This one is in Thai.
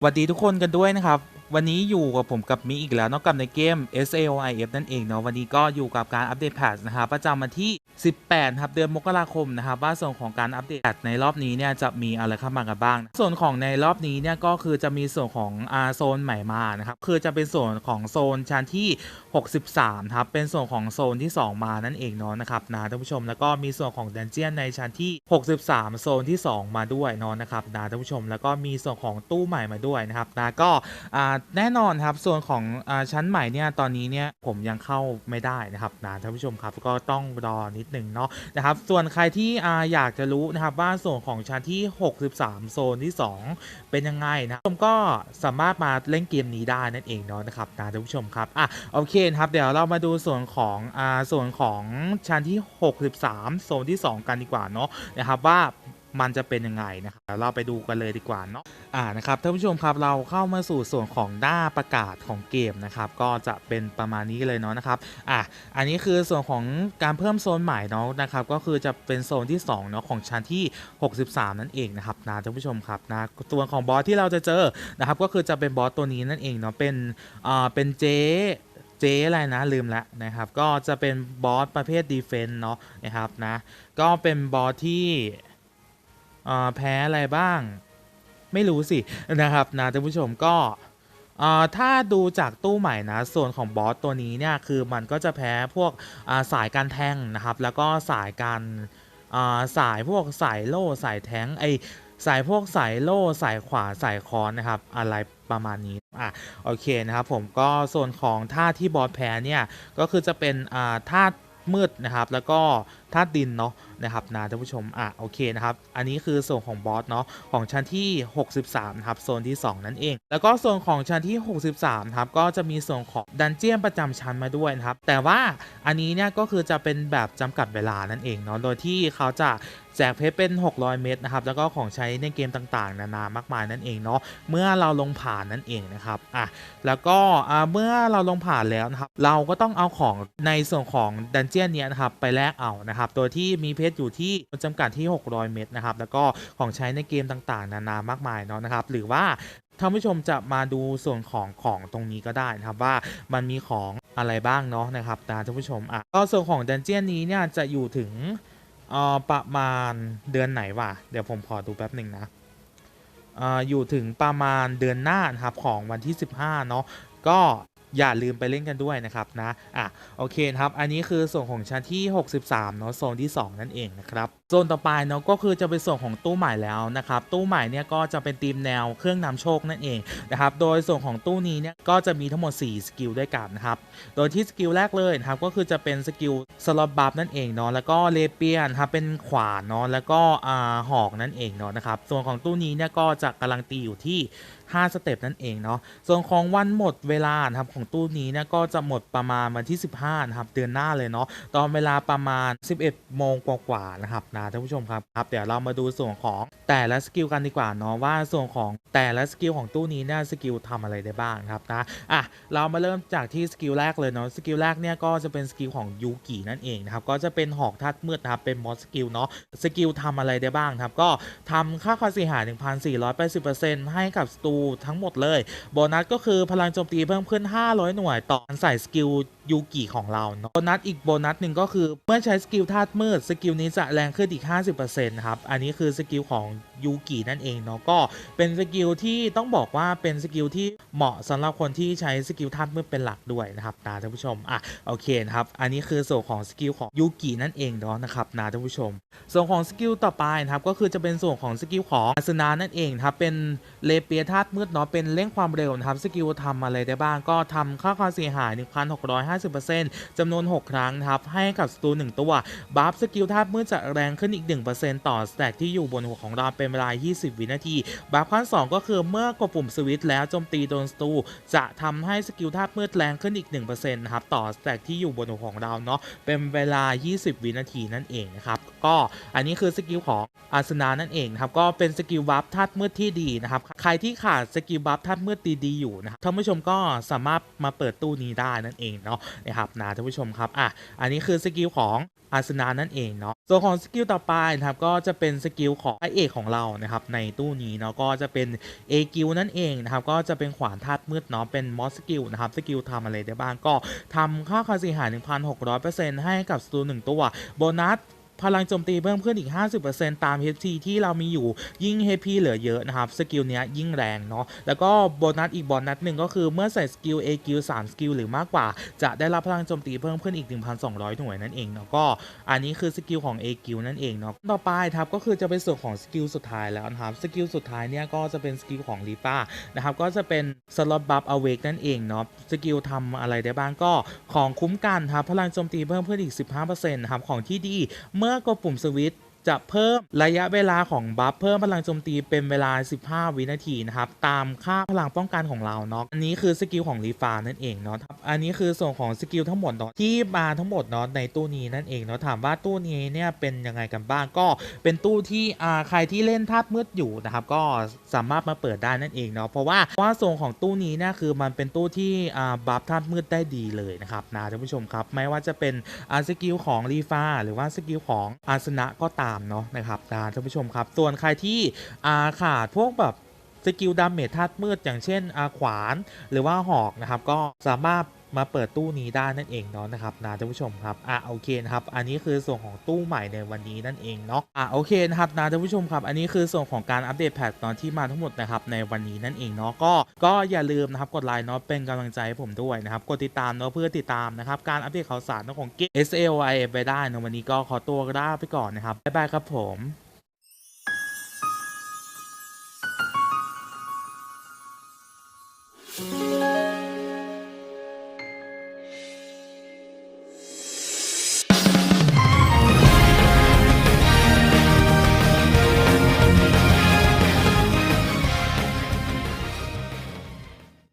สวัสดีทุกคนกันด้วยนะครับ วันนี้อยู่กับผมกับมิอีกแล้วนอกกับในเกม SAOIF นั่นเองเนาะวันนี้ก็อยู่กับการอัปเดตแพทนะครับประจำวันที่ 18ครับเดือนมกราคมนะครับว่าส่วนของการอัปเดตในรอบนี้เนี่ยจะมีอะไรเข้ามากันบ้าง ส่วนของในรอบนี้เนี่ยก็คือจะมีส่วนของอาโซนใหม่มานะครับคือจะเป็นส่วนของโซนชั้นที่ 63ครับเป็นส่วนของโซนที่ 2 มานั่นเองเนาะนะครับนะท่านผู้ชมแล้วก็มีส่วนของดันเจียนในชั้นที่ 63 โซนที่ 2 มาด้วยเนาะนะครับนะท่านผู้ชมแล้วก็มีส่วนของตู้ใหม่มาด้วยนะครับนะก็แน่นอนครับส่วนของอชั้นใหม่เนี่ยตอนนี้เนี่ยผมยังเข้าไม่ได้นะครับนะท่านผู้ชมครับก็ต้องรอนิดหนึ่งเนาะนะครับส่วนใครที่ออยากจะรู้นะครับว่าส่วนของชั้นที่ 63 โซนที่ 2 เป็นยังไงนะผมก็สามารถมาเล่นเกมนี้ได้นั่นเองเนาะนะครับนะท่านผู้ชมครับอะโอเคครับเดี๋ยวเรามาดูส่วนของอ่าส่วนของชั้นที่ 63 โซนที่ 2 กันดีกว่าเนาะนะครับว่า มันจะเป็นยังไงนะครับเราไปดูกันเลยดีกว่าเนาะอ่านะครับท่านผู้ชมครับเราเข้ามาสู่ส่วนของหน้าประกาศของเกมนะครับก็จะเป็นประมาณนี้เลยเนาะนะครับอะอันนี้คือส่วนของการเพิ่มโซนใหม่เนาะนะครับก็คือจะเป็นโซนที่2เนาะของชั้นที่ 63 นั่นเองนะครับนะท่านผู้ชมครับนะตัวของบอสที่เราจะเจอนะครับก็คือจะเป็นบอสตัวนี้นั่นเองเนาะเป็นอ่าเป็นเจเจ๊อะไรนะลืมละนะครับก็จะเป็นบอสประเภทดีเฟนต์เนาะนะครับนะก็เป็นบอสที่ แพ้อะไรบ้าง ไม่รู้สินะครับนะท่านผู้ชมก็ถ้าดูจากตู้ใหม่นะ ส่วนของบอสตัวนี้เนี่ยคือมันก็จะแพ้พวกสายการแทงนะครับ แล้วก็สายการสายพวกสายโล่สายแทงไอสายพวกสายโล่สายขวาสายคอนนะครับ อะไรประมาณนี้อะโอเคนะครับผมก็ส่วนของธาที่บอสแพ้เนี่ยก็คือจะเป็นอ่ามืดนะครับ แล้วก็ ธาตุดินเนาะนะครับนะท่านผู้ชมอะโอเคนะครับอันนี้คือส่วนของบอสเนาะของชั้นที่ 63นะครับโซนที่ 2 นั่นเอง แล้วก็ส่วนของชั้นที่ 63ครับก็จะมีส่วนของดันเจียนประจำชั้นมาด้วยนะครับแต่ว่าอันนี้เนี่ยก็คือจะเป็นแบบจำกัดเวลานั่นเองเนาะโดยที่เขาจะแจกเพชรเป็น 600 เม็ดนะครับ แล้วก็ของใช้ในเกมต่างๆ นานามากมายนั่นเองเนาะ เมื่อเราลงผ่านนั่นเองนะครับ อะ แล้วก็อ่าเมื่อเราลงผ่านแล้วนะครับ เราก็ต้องเอาของในส่วนของดันเจียนเนี้ยนะครับไปแลกเอานะครับโดยที่มีเพชรอยู่ที่จำกัดที่ 600 เม็ดนะครับแล้วก็ของใช้ในเกมต่างๆ นานามากมายเนาะนะครับหรือว่าท่านผู้ชมจะมาดูส่วนของของตรงนี้ก็ได้นะครับว่ามันมีของอะไรบ้างเนาะนะครับนะท่านผู้ชมอะก็ส่วนของดันเจียนนี้เนี่ยจะอยู่ถึงเอ่อประมาณเดือนไหนวะเดี๋ยวผมขอดูแป๊บหนึ่งนะอ่าอยู่ถึงประมาณเดือนหน้านะครับของวันที่ 15 เนาะก็ อย่าลืมไปเล่นกันด้วยนะครับนะอะโอเคครับ อันนี้คือส่วนของชั้นที่ 63เนาะโซนที่ 2 นั่นเองนะครับโซนต่อไปเนาะก็คือจะเป็นส่วนของตู้ใหม่แล้วนะครับตู้ใหม่เนี่ยก็จะเป็นธีมแนวเครื่องนำโชคนั่นเองนะครับโดยส่วนของตู้นี้เนี่ยก็จะมีทั้งหมด 4 สกิลด้วยกันนะครับโดยที่สกิลแรกเลยนะครับก็คือจะเป็นสกิลสล็อตบัฟนั่นเองเนาะแล้วก็เลเปียนครับเป็นขวานเนาะแล้วก็อ่าหอกนั่นเองเนาะนะครับส่วนของตู้นี้เนี่ยก็จะกำลังตีอยู่ที่ 5 สเต็ปนั่นเองเนาะส่วนของวันหมดเวลานะครับของตู้นี้เนี่ยก็จะหมดประมาณวันที่ 15นะครับเดือนหน้าเลยเนาะตอนเวลาประมาณ 11โมงกว่าๆนะครับนะท่านผู้ชมครับครับ เดี๋ยวเรามาดูส่วนของแต่ละสกิลกันดีกว่าเนาะว่าส่วนของแต่ละสกิลของตู้นี้เนี่ยสกิลทำอะไรได้บ้างครับนะอะเรามาเริ่มจากที่สกิลแรกเลยเนาะสกิลแรกเนี่ยก็จะเป็นสกิลของยูกินั่นเองนะครับก็จะเป็นหอกทัดมืดนะครับเป็นมอสสกิลเนาะสกิลทำอะไรได้บ้างครับก็ทำค่าความเสียหาย 1,480%ให้กับสตูทั้งหมดเลยโบนัสก็คือพลังโจมตีเพิ่มขึ้น 500 หน่วยต่อการใส่สกิลยูกิของเราเนาะโบนัสอีกโบนัสหนึ่งก็คือเมื่อใช้สกิลธาตุมืดสกิลนี้จะแรงขึ้นอีก 50%นะครับ อันนี้คือสกิลของยูกินั่นเองเนาะก็เป็นสกิลที่ต้องบอกว่าเป็นสกิลที่เหมาะสำหรับคนที่ใช้สกิลธาตุมืดเป็นหลักด้วยนะครับนะท่านผู้ชมอะโอเคนะครับอันนี้คือส่วนของสกิลของยูกินั่นเองเนาะนะครับนะท่านผู้ชม ส่วนของสกิลต่อไปนะครับก็คือจะเป็นส่วนของสกิลของอาสนานั่นเองครับเป็นเลเปียธาตุมืดเนาะเป็นเร่งความเร็วนะครับสกิลทำอะไรได้บ้างก็ทำค่าความเสียหาย 1,650%จำนวน 6 ครั้งนะครับให้กับสตู1ตัวบัฟสกิลธาตุมืดจะแรงขึ้นอีก 1%ต่อสแต็กที่อยู่บนหัวของเราเป็นเวลา 20 วินาที บัฟขั้น 2 ก็คือเมื่อกดปุ่มสวิตช์แล้วโจมตีโดนสตู จะทำให้สกิลธาตุมืดแรงขึ้นอีก 1%นะครับต่อสแต็กที่อยู่บนหัวของเราเนาะเป็นเวลา 20 วินาทีนั่นเองนะครับก็อันนี้คือสกิลของอาสนานั่นเองครับก็เป็นสกิลบัฟธาตุมืดที่ดีนะครับใครที่ขาดสกิลบัฟธาตุมืดดีๆอยู่นะครับท่านผู้ชมก็สามารถมาเปิดตู้นี้ได้นั่นเองเนาะนะครับนะท่านผู้ชมครับอะอันนี้คือสกิลของ อาสนานั่นเองเนาะส่วนของสกิลต่อไปนะครับก็จะเป็นสกิลของไอเอกของเรานะครับในตู้นี้เนาะก็จะเป็นเอกิลนั่นเองนะครับก็จะเป็นขวานธาตุมืดเนาะเป็นมอสสกิลนะครับสกิลทำอะไรได้บ้างก็ทำค่าความเสียหาย 1,600%ให้กับสตูหนึ่งตัวโบนัส พลังโจมตีเพิ่มขึ้นอีก 50%ตาม HP ที่เรามีอยู่ยิ่ง HP เหลือเยอะนะครับ สกิลเนี้ยยิ่งแรงเนาะแล้วก็โบนัสอีกโบนัสหนึ่งก็คือเมื่อใส่สกิล A กิล3สกิลหรือมากกว่า จะได้รับพลังโจมตีเพิ่มขึ้นอีก 1,200 หน่วยนั่นเองเนาะก็อันนี้คือสกิลของ A กิลนั่นเองเนาะต่อไปครับก็คือจะเป็นส่วนของสกิลสุดท้ายแล้วนะครับสกิลสุดท้ายเนี่ยก็จะเป็นสกิลของลีป้านะครับก็จะเป็นสล็อตบัฟอเวกนั่นเองเนาะสกิลทำอะไรได้บ้างก็ของคุ้มกันครับพลังโจมตีเพิ่มขึ้นอีก 15%นะครับของที่ดีเมื่อกดปุ่มสวิตช์ จะเพิ่มระยะเวลาของบัฟเพิ่มพลังโจมตีเป็นเวลา 15 วินาทีนะครับ ตามค่าพลังป้องกันของเราเนาะอันนี้คือสกิลของรีฟานั่นเองเนาะอันนี้คือส่วนของสกิลทั้งหมดเนาะที่มาทั้งหมดเนาะในตู้นี้นั่นเองเนาะถามว่าตู้นี้เนี่ยเป็นยังไงกันบ้างก็เป็นตู้ที่อ่าใครที่เล่นธาตุมืดอยู่นะครับก็สามารถมาเปิดได้นั่นเองเนาะเพราะว่าว่าส่วนของตู้นี้เนี่ยคือมันเป็นตู้ที่อ่าบัฟธาตุมืดได้ดีเลยนะครับนะท่านผู้ชมครับไม่ว่าจะเป็นอาสกิลของรีฟาหรือว่าสกิลของอาสนะก็ตามเนาะนะครับนะท่านผู้ชมครับ ส่วนใครที่อาขาดพวกแบบ สกิลดาเมจธาตุมืดอย่างเช่นอาขวาน หรือว่าหอกนะครับ ก็สามารถมาเปิดตู้นี้ได้นั่นเองเนาะนะครับนะท่านผู้ชมครับอะโอเคนะครับอันนี้คือส่วนของตู้ใหม่ในวันนี้นั่นเองเนาะอะโอเคนะครับนะท่านผู้ชมครับ อันนี้คือส่วนของการอัปเดตแพทตอนที่มาทั้งหมดนะครับในวันนี้นั่นเองเนาะก็ก็อย่าลืมนะครับกดไลค์เนาะเป็นกำลังใจให้ผมด้วยนะครับกดติดตามเนาะเพื่อติดตามนะครับการอัปเดตข่าวสารของเกม S L I F ไปได้ในวันนี้ก็ขอตัวลาไปก่อนนะครับบ๊ายบายครับผม